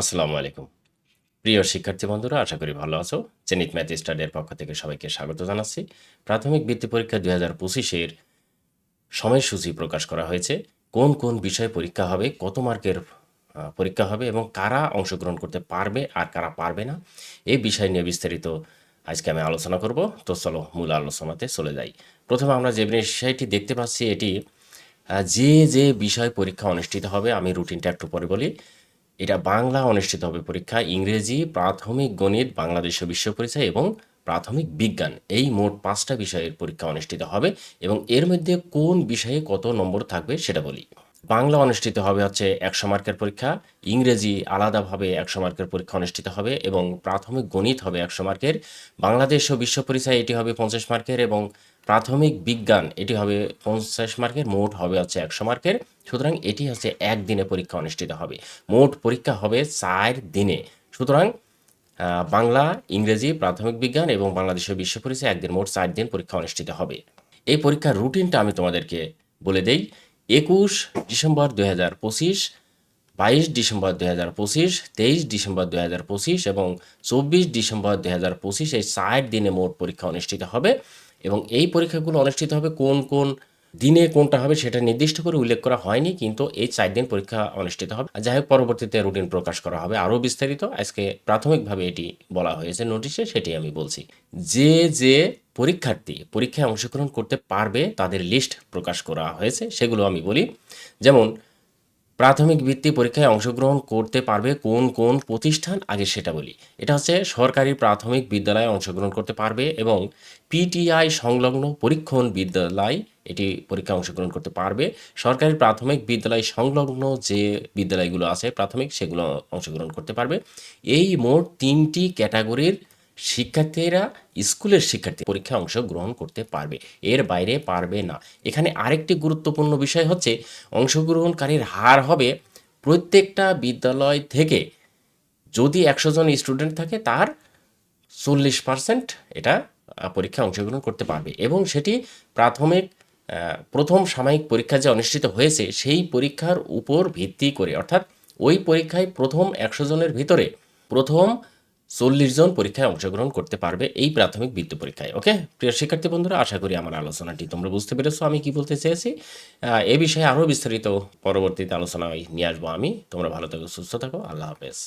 আসসালামু আলাইকুম। প্রিয় শিক্ষার্থী বন্ধুরা, আশা করি ভালো আছো। জেনিত ম্যাথ স্টাডির পক্ষ থেকে সবাইকে স্বাগত জানাচ্ছি। প্রাথমিক বৃত্তি পরীক্ষা দুই হাজার পঁচিশের সময়সূচি প্রকাশ করা হয়েছে। কোন কোন বিষয়ে পরীক্ষা হবে, কত মার্কের পরীক্ষা হবে এবং কারা অংশগ্রহণ করতে পারবে আর কারা পারবে না, এই বিষয় নিয়ে বিস্তারিত আজকে আমি আলোচনা করব। তো চলো মূল আলোচনাতে চলে যাই। প্রথমে আমরা যে বিষয়টি দেখতে পাচ্ছি, এটি যে যে বিষয় পরীক্ষা অনুষ্ঠিত হবে, আমি রুটিনটা একটু পরে বলি। এটা বাংলা অনুষ্ঠিত হবে পরীক্ষা, ইংরেজি, প্রাথমিক গণিত বাংলাদেশ বিশ্ব পরিচয় এবং প্রাথমিক বিজ্ঞান। এই মোট পাঁচটা বিষয়ের পরীক্ষা অনুষ্ঠিত হবে এবং এর মধ্যে কোন বিষয়ে কত নম্বর থাকবে সেটা বলি। বাংলা অনুষ্ঠিত হবে হচ্ছে একশো মার্কের পরীক্ষা, ইংরেজি আলাদাভাবে একশো মার্কের পরীক্ষা অনুষ্ঠিত হবে এবং প্রাথমিক গণিত হবে একশো মার্কের, বাংলাদেশ ও বিশ্ব পরিচয় এটি হবে পঞ্চাশ মার্কের এবং প্রাথমিক বিজ্ঞান এটি হবে পঞ্চাশ মার্কের, মোট হবে হচ্ছে একশো মার্কের। সুতরাং এটি হচ্ছে একদিনে পরীক্ষা অনুষ্ঠিত হবে। মোট পরীক্ষা হবে চার দিনে। সুতরাং বাংলা, ইংরেজি, প্রাথমিক বিজ্ঞান এবং বাংলাদেশের বিশ্ব পরিচয় একদিন মোট চার দিন পরীক্ষা অনুষ্ঠিত হবে। এই পরীক্ষার রুটিনটা আমি তোমাদেরকে বলে দেই। একুশ ডিসেম্বর দুই হাজার পঁচিশ, বাইশ ডিসেম্বর দুই হাজার পঁচিশ, তেইশ ডিসেম্বর দুই হাজার পঁচিশ এবং চব্বিশ ডিসেম্বর দুই হাজার পঁচিশ এই চার দিনে মোট পরীক্ষা অনুষ্ঠিত হবে এবং এই পরীক্ষাগুলো অনুষ্ঠিত হবে কোন কোন দিনে কোনটা হবে সেটা নির্দিষ্ট করে উল্লেখ করা হয়নি কিন্তু এই চার দিন পরীক্ষা অনুষ্ঠিত হবে। যাই হোক পরবর্তীতে রুটিন প্রকাশ করা হবে আরও বিস্তারিত। আজকে প্রাথমিকভাবে এটি বলা হয়েছে নোটিশে, সেটি আমি বলছি। যে যে পরীক্ষার্থী পরীক্ষায় অংশগ্রহণ করতে পারবে তাদের লিস্ট প্রকাশ করা হয়েছে, সেগুলো আমি বলি। যেমন, প্রাথমিক বৃত্তি পরীক্ষায় অংশগ্রহণ করতে পারবে কোন কোন প্রতিষ্ঠান? আগে সেটা বলি। এটা হচ্ছে সরকারি প্রাথমিক বিদ্যালয়ে অংশগ্রহণ করতে পারবে এবং পিটিআই সংলগ্ন পরীক্ষণ বিদ্যালয় এটি পরীক্ষায় অংশগ্রহণ করতে পারবে। সরকারি প্রাথমিক বিদ্যালয় সংলগ্ন যে বিদ্যালয়গুলো আছে প্রাথমিক, সেগুলো অংশগ্রহণ করতে পারবে। এই মোট তিনটি ক্যাটাগরির শিক্ষার্থীরা স্কুলের শিক্ষার্থী পরীক্ষায় অংশগ্রহণ করতে পারবে। এর বাইরে পারবে না। এখানে আরেকটি গুরুত্বপূর্ণ বিষয় হচ্ছে অংশগ্রহণকারীর হার হবে প্রত্যেকটা বিদ্যালয় থেকে যদি একশো জন স্টুডেন্ট থাকে তার চল্লিশ পার্সেন্ট এটা আহ, পরীক্ষায় অংশগ্রহণ করতে পারবে। এবং সেটি প্রাথমিক প্রথম সাময়িক পরীক্ষা যে অনুষ্ঠিত হয়েছে সেই পরীক্ষার উপর ভিত্তি করে অর্থাৎ ওই পরীক্ষায় প্রথম একশো জনের ভিতরে প্রথম চল্লিশ জন পরীক্ষায় অংশগ্রহণ করতে পারবে এই প্রাথমিক বৃত্তি পরীক্ষায় ওকে প্রিয় শিক্ষার্থী বন্ধুরা, আশা করি আমার আলোচনাটি তোমরা বুঝতে পেরেছ। আমি কি বলতে চেয়েছি? এ বিষয়ে আরও বিস্তারিত পরবর্তীতে আলোচনায় নিয়ে আসব আমি। তোমরা ভালো থাকো, সুস্থ থাকো, আল্লাহ হাফেজ।